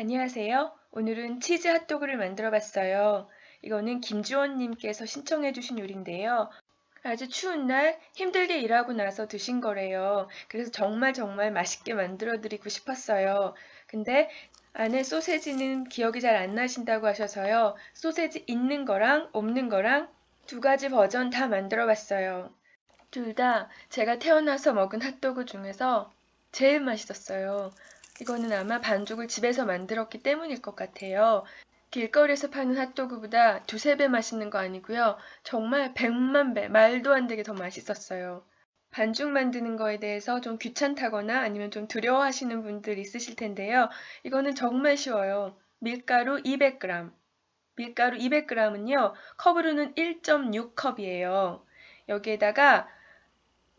안녕하세요. 오늘은 치즈 핫도그를 만들어 봤어요. 이거는 김주원님께서 신청해 주신 요리인데요. 아주 추운 날 힘들게 일하고 나서 드신 거래요. 그래서 정말 정말 맛있게 만들어 드리고 싶었어요. 근데 안에 소세지는 기억이 잘 안 나신다고 하셔서요. 소세지 있는 거랑 없는 거랑 두 가지 버전 다 만들어 봤어요. 둘 다 제가 태어나서 먹은 핫도그 중에서 제일 맛있었어요. 이거는 아마 반죽을 집에서 만들었기 때문일 것 같아요. 길거리에서 파는 핫도그보다 두세 배 맛있는 거 아니고요. 정말 백만 배, 말도 안 되게 더 맛있었어요. 반죽 만드는 거에 대해서 좀 귀찮다거나 아니면 좀 두려워하시는 분들 있으실 텐데요. 이거는 정말 쉬워요. 밀가루 200g. 밀가루 200g은요, 컵으로는 1.6컵이에요. 여기에다가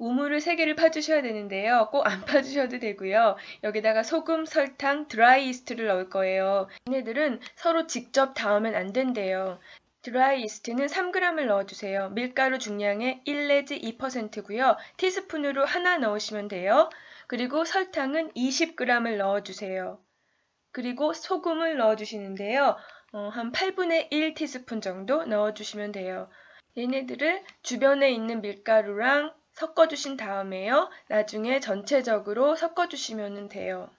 우물을 3개를 파주셔야 되는데요. 꼭 안 파주셔도 되고요. 여기다가 소금, 설탕, 드라이 이스트를 넣을 거예요. 얘네들은 서로 직접 닿으면 안 된대요. 드라이 이스트는 3g을 넣어주세요. 밀가루 중량의 1 내지 2%고요. 티스푼으로 하나 넣으시면 돼요. 그리고 설탕은 20g을 넣어주세요. 그리고 소금을 넣어주시는데요. 어, 한 8분의 1 티스푼 정도 넣어주시면 돼요. 얘네들을 주변에 있는 밀가루랑 섞어주신 다음에요. 나중에 전체적으로 섞어주시면 돼요.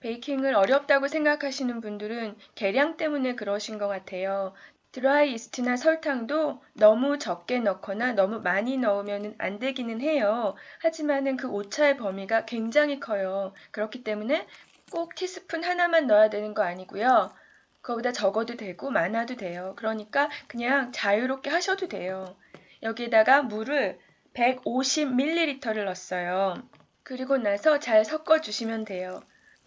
베이킹을 어렵다고 생각하시는 분들은 계량 때문에 그러신 것 같아요. 드라이 이스트나 설탕도 너무 적게 넣거나 너무 많이 넣으면 안 되기는 해요. 하지만은 그 오차의 범위가 굉장히 커요. 그렇기 때문에 꼭 티스푼 하나만 넣어야 되는 거 아니고요. 그거보다 적어도 되고 많아도 돼요. 그러니까 그냥 자유롭게 하셔도 돼요. 여기에다가 물을 150ml를 넣었어요. 그리고 나서 잘 섞어주시면 돼요.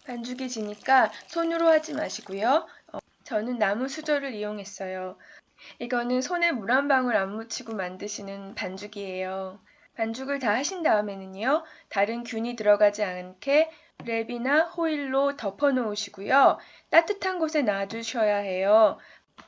반죽이 지니까 손으로 하지 마시고요. 어, 저는 나무 수저를 이용했어요. 이거는 손에 물 한 방울 안 묻히고 만드시는 반죽이에요. 반죽을 다 하신 다음에는요, 다른 균이 들어가지 않게 랩이나 호일로 덮어 놓으시고요. 따뜻한 곳에 놔두셔야 해요.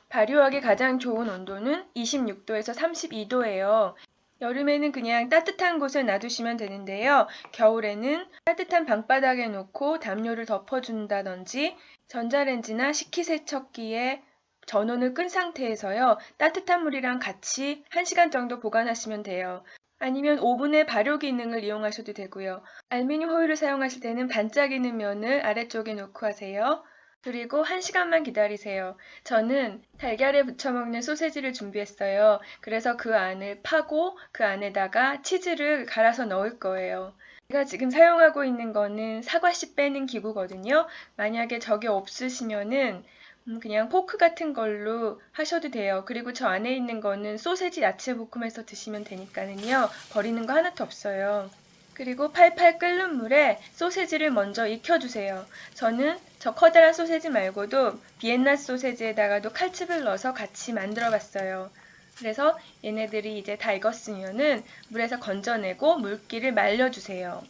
발효하기 가장 좋은 온도는 26도에서 32도예요. 여름에는 그냥 따뜻한 곳에 놔두시면 되는데요. 겨울에는 따뜻한 방바닥에 놓고 담요를 덮어준다든지 전자레인지나 식기세척기에 전원을 끈 상태에서요. 따뜻한 물이랑 같이 1시간 정도 보관하시면 돼요. 아니면 오븐의 발효 기능을 이용하셔도 되고요. 알루미늄 호일을 사용하실 때는 반짝이는 면을 아래쪽에 놓고 하세요. 그리고 1시간만 기다리세요. 저는 달걀에 부쳐 먹는 소세지를 준비했어요. 그래서 그 안을 파고 그 안에다가 치즈를 갈아서 넣을 거예요. 제가 지금 사용하고 있는 거는 사과씨 빼는 기구거든요. 만약에 저게 없으시면은 음, 그냥 포크 같은 걸로 하셔도 돼요. 그리고 저 안에 있는 거는 소세지 야채 볶음해서 드시면 되니까는요. 버리는 거 하나도 없어요. 그리고 팔팔 끓는 물에 소세지를 먼저 익혀주세요. 저는 저 커다란 소세지 말고도 비엔나 소세지에다가도 칼집을 넣어서 같이 만들어 봤어요. 그래서 얘네들이 이제 다 익었으면은 물에서 건져내고 물기를 말려주세요.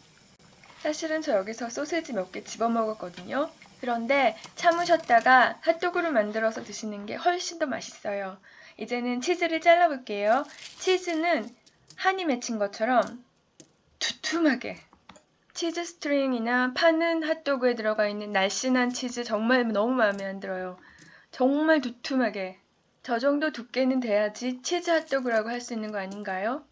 사실은 저 여기서 소세지 몇 개 집어 먹었거든요. 그런데 참으셨다가 핫도그를 만들어서 드시는 게 훨씬 더 맛있어요. 이제는 치즈를 잘라볼게요. 치즈는 한이 맺힌 것처럼 두툼하게 치즈 스트링이나 파는 핫도그에 들어가 있는 날씬한 치즈 정말 너무 마음에 안 들어요. 정말 두툼하게 저 정도 두께는 돼야지 치즈 핫도그라고 할 수 있는 거 아닌가요?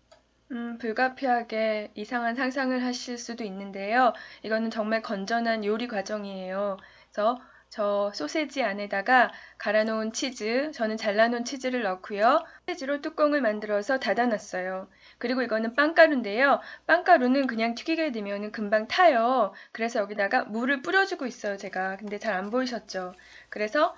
음, 불가피하게 이상한 상상을 하실 수도 있는데요. 이거는 정말 건전한 요리 과정이에요. 그래서 저 소세지 안에다가 갈아놓은 치즈, 저는 잘라놓은 치즈를 넣고요. 소세지로 뚜껑을 만들어서 닫아놨어요. 그리고 이거는 빵가루인데요. 빵가루는 그냥 튀기게 되면 금방 타요. 그래서 여기다가 물을 뿌려주고 있어요, 제가. 근데 잘 안 보이셨죠? 그래서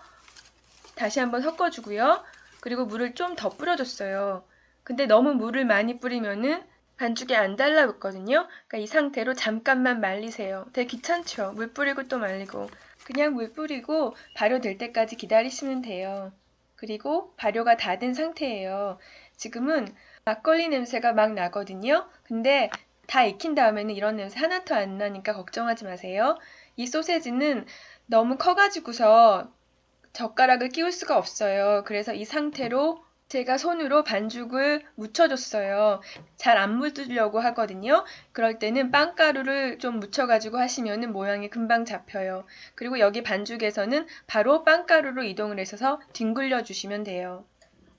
다시 한번 섞어주고요. 그리고 물을 좀 더 뿌려줬어요. 근데 너무 물을 많이 뿌리면은 반죽이 안 달라붙거든요. 그러니까 이 상태로 잠깐만 말리세요. 되게 귀찮죠? 물 뿌리고 또 말리고. 그냥 물 뿌리고 발효될 때까지 기다리시면 돼요. 그리고 발효가 다 된 상태예요. 지금은 막걸리 냄새가 막 나거든요. 근데 다 익힌 다음에는 이런 냄새 하나도 안 나니까 걱정하지 마세요. 이 소세지는 너무 커가지고서 젓가락을 끼울 수가 없어요. 그래서 이 상태로 제가 손으로 반죽을 묻혀줬어요. 잘 안 묻으려고 하거든요. 그럴 때는 빵가루를 좀 묻혀가지고 하시면 모양이 금방 잡혀요. 그리고 여기 반죽에서는 바로 빵가루로 이동을 해서 뒹굴려 주시면 돼요.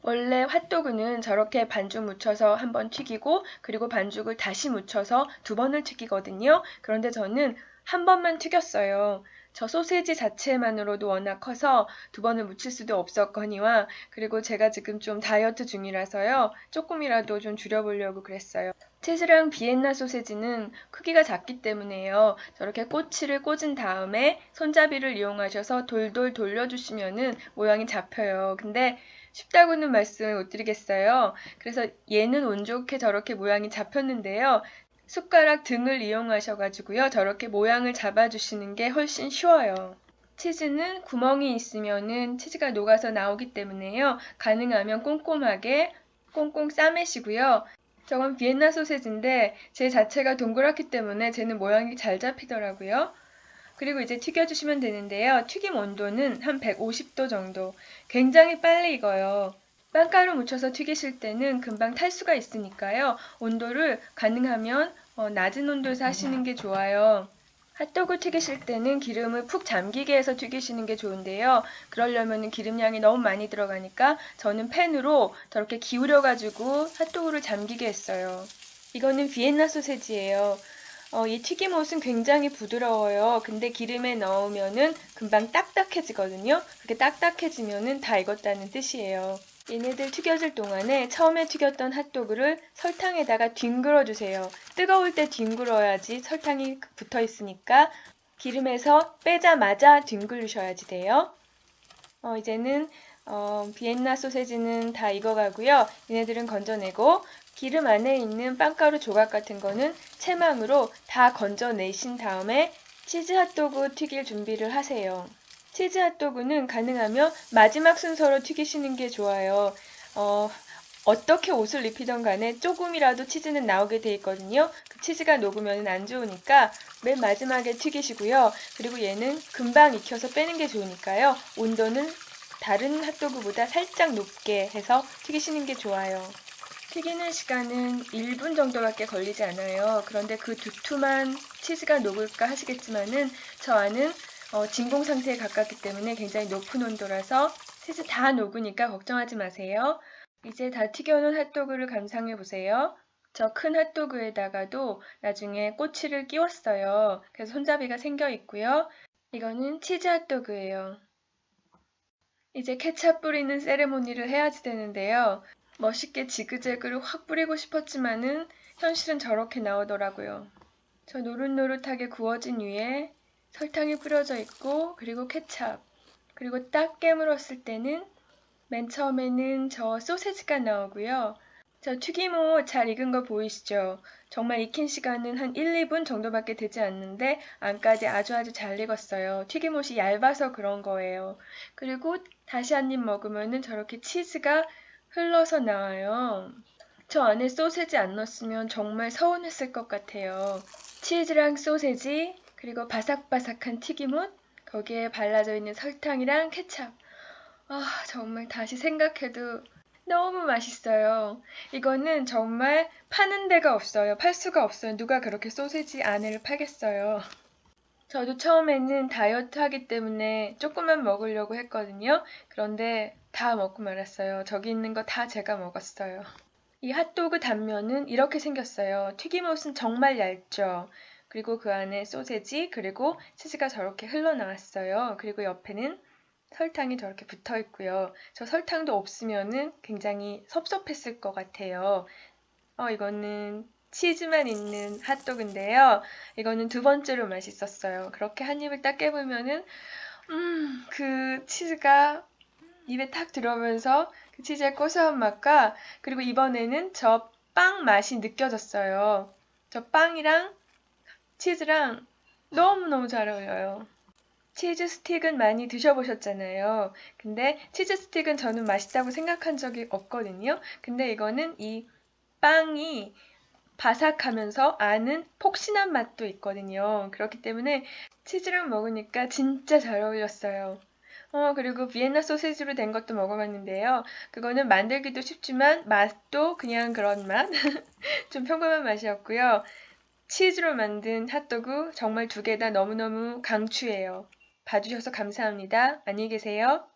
원래 핫도그는 저렇게 반죽 묻혀서 한번 튀기고 그리고 반죽을 다시 묻혀서 두 번을 튀기거든요. 그런데 저는 한 번만 튀겼어요. 저 소세지 자체만으로도 워낙 커서 두 번을 묻힐 수도 없었거니와 그리고 제가 지금 좀 다이어트 중이라서요. 조금이라도 좀 줄여보려고 그랬어요. 치즈랑 비엔나 소세지는 크기가 작기 때문에요. 저렇게 꼬치를 꽂은 다음에 손잡이를 이용하셔서 돌돌 돌려주시면은 모양이 잡혀요. 근데 쉽다고는 말씀을 못 드리겠어요. 그래서 얘는 운 좋게 저렇게 모양이 잡혔는데요. 숟가락 등을 이용하셔 가지고요. 저렇게 모양을 잡아 주시는 게 훨씬 쉬워요. 치즈는 구멍이 있으면은 치즈가 녹아서 나오기 때문에요. 가능하면 꼼꼼하게 꽁꽁 싸매시고요. 저건 비엔나 소세지인데 제 자체가 동그랗기 때문에 쟤는 모양이 잘 잡히더라고요. 그리고 이제 튀겨주시면 되는데요. 튀김 온도는 한 150도 정도. 굉장히 빨리 익어요. 빵가루 묻혀서 튀기실 때는 금방 탈 수가 있으니까요. 온도를 가능하면 어, 낮은 온도에서 하시는 게 좋아요. 핫도그 튀기실 때는 기름을 푹 잠기게 해서 튀기시는 게 좋은데요. 그러려면 기름량이 너무 많이 들어가니까 저는 팬으로 저렇게 기울여가지고 핫도그를 잠기게 했어요. 이거는 비엔나 소세지예요. 어, 이 튀김옷은 굉장히 부드러워요. 근데 기름에 넣으면은 금방 딱딱해지거든요. 그렇게 딱딱해지면은 다 익었다는 뜻이에요. 얘네들 튀겨질 동안에 처음에 튀겼던 핫도그를 설탕에다가 뒹굴어 주세요. 뜨거울 때 뒹굴어야지 설탕이 붙어 있으니까 기름에서 빼자마자 뒹굴으셔야지 돼요. 어, 이제는 어, 비엔나 소세지는 다 익어가고요. 얘네들은 건져내고 기름 안에 있는 빵가루 조각 같은 거는 채망으로 다 건져내신 다음에 치즈 핫도그 튀길 준비를 하세요. 치즈 핫도그는 가능하면 마지막 순서로 튀기시는 게 좋아요. 어, 어떻게 옷을 입히던 간에 조금이라도 치즈는 나오게 돼 있거든요. 그 치즈가 녹으면 안 좋으니까 맨 마지막에 튀기시고요. 그리고 얘는 금방 익혀서 빼는 게 좋으니까요. 온도는 다른 핫도그보다 살짝 높게 해서 튀기시는 게 좋아요. 튀기는 시간은 1분 정도밖에 걸리지 않아요. 그런데 그 두툼한 치즈가 녹을까 하시겠지만은 저 안은 어, 진공 상태에 가깝기 때문에 굉장히 높은 온도라서 치즈 다 녹으니까 걱정하지 마세요. 이제 다 튀겨놓은 핫도그를 감상해 보세요. 저 큰 핫도그에다가도 나중에 꼬치를 끼웠어요. 그래서 손잡이가 생겨 있고요. 이거는 치즈 핫도그예요. 이제 케찹 뿌리는 세레모니를 해야지 되는데요. 멋있게 지그재그를 확 뿌리고 싶었지만은 현실은 저렇게 나오더라고요. 저 노릇노릇하게 구워진 위에 설탕이 뿌려져 있고 그리고 케찹 그리고 딱 깨물었을 때는 맨 처음에는 저 소세지가 나오고요. 저 튀김옷 잘 익은 거 보이시죠? 정말 익힌 시간은 한 1, 2분 정도밖에 되지 않는데 안까지 아주 아주 잘 익었어요. 튀김옷이 얇아서 그런 거예요. 그리고 다시 한 입 먹으면은 저렇게 치즈가 흘러서 나와요. 저 안에 소세지 안 넣었으면 정말 서운했을 것 같아요. 치즈랑 소세지, 그리고 바삭바삭한 튀김옷, 거기에 발라져 있는 설탕이랑 케찹. 아, 정말 다시 생각해도 너무 맛있어요. 이거는 정말 파는 데가 없어요. 팔 수가 없어요. 누가 그렇게 소세지 안을 팔겠어요. 저도 처음에는 다이어트 하기 때문에 조금만 먹으려고 했거든요. 그런데 다 먹고 말았어요. 저기 있는 거 다 제가 먹었어요. 이 핫도그 단면은 이렇게 생겼어요. 튀김옷은 정말 얇죠. 그리고 그 안에 소세지, 그리고 치즈가 저렇게 흘러나왔어요. 그리고 옆에는 설탕이 저렇게 붙어 있고요. 저 설탕도 없으면은 굉장히 섭섭했을 것 같아요. 어, 이거는 치즈만 있는 핫도그인데요. 이거는 두 번째로 맛있었어요. 그렇게 한 입을 딱 깨보면은, 음, 그 치즈가 입에 탁 들어오면서 그 치즈의 고소한 맛과 그리고 이번에는 저 빵 맛이 느껴졌어요. 저 빵이랑 치즈랑 너무너무 잘 어울려요. 치즈 스틱은 많이 드셔보셨잖아요. 근데 치즈 스틱은 저는 맛있다고 생각한 적이 없거든요. 근데 이거는 이 빵이 바삭하면서 안은 폭신한 맛도 있거든요. 그렇기 때문에 치즈랑 먹으니까 진짜 잘 어울렸어요. 어, 그리고 비엔나 소세지로 된 것도 먹어봤는데요. 그거는 만들기도 쉽지만 맛도 그냥 그런 맛. 좀 평범한 맛이었고요. 치즈로 만든 핫도그 정말 두 개 다 너무너무 강추해요. 봐주셔서 감사합니다. 안녕히 계세요.